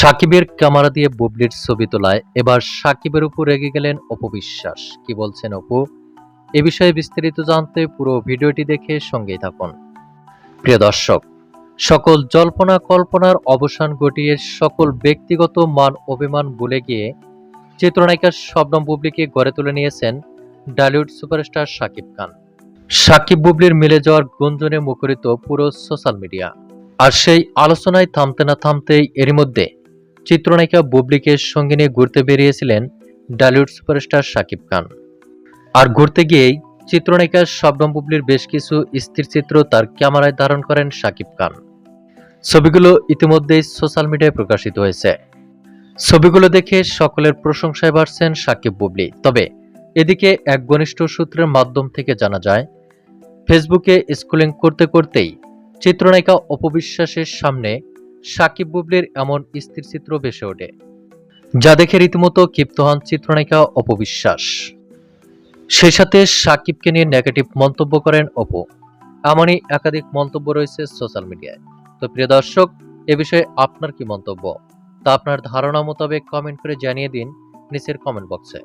সাকিবের ক্যামেরা দিয়ে বুবলির ছবি তোলায়। এবার সাকিবের উপর রেগে গেলেন অপবিশ্বাস। কি বলছেন অপু? এ বিষয়ে বিস্তারিত জানতে পুরো ভিডিওটি দেখে সঙ্গেই থাকুন। প্রিয় দর্শক, সকল জল্পনা কল্পনার অবসান ঘটিয়ে সকল ব্যক্তিগত মান অভিমান ভুলে গিয়ে চিত্রনায়িকা শবনম বুবলিকে গড়ে তুলে নিয়েছেন ডালিউড সুপারস্টার সাকিব খান। সাকিব বুবলির মিলে যাওয়ার গুঞ্জনে মুখরিত পুরো সোশ্যাল মিডিয়া। আর সেই আলোচনায় থামতে না থামতেই এরই মধ্যে চিত্রনায়িকা বুবলিকে সঙ্গে নিয়ে ঘুরতে বেরিয়েছিলেন ডালিউড সুপারস্টার শাকিব খান। আর ঘুরতে গিয়েই চিত্রনায়িকা শবনম বুবলির বেশ কিছু স্থির চিত্র তার ক্যামেরায় ধারণ করেন শাকিব খান। ছবিগুলো ইতিমধ্যেই সোশ্যাল মিডিয়ায় প্রকাশিত হয়েছে। ছবিগুলো দেখে সকলের প্রশংসায় বাড়ছেন সাকিব বুবলি। তবে এদিকে এক ঘনিষ্ঠ সূত্রের মাধ্যম থেকে জানা যায়, ফেসবুকে স্কুলিং করতে করতেই চিত্রনায়িকা অপবিশ্বাসের সামনে সাকিব বুবলির এমন স্থির চিত্র ভেসে ওঠে, যা দেখে রীতিমতো ক্ষিপ্ত হন চিত্রনায়িকা অপবিশ্বাস সেই সাথে সাকিবকে নিয়ে নেগেটিভ মন্তব্য করেন অপু। এমনই একাধিক মন্তব্য রয়েছে সোশ্যাল মিডিয়ায় তো প্রিয় দর্শক, এ বিষয়ে আপনার কি মন্তব্য? তা আপনার ধারণা মোতাবেক কমেন্ট করে জানিয়ে দিন নিচের কমেন্ট বক্সে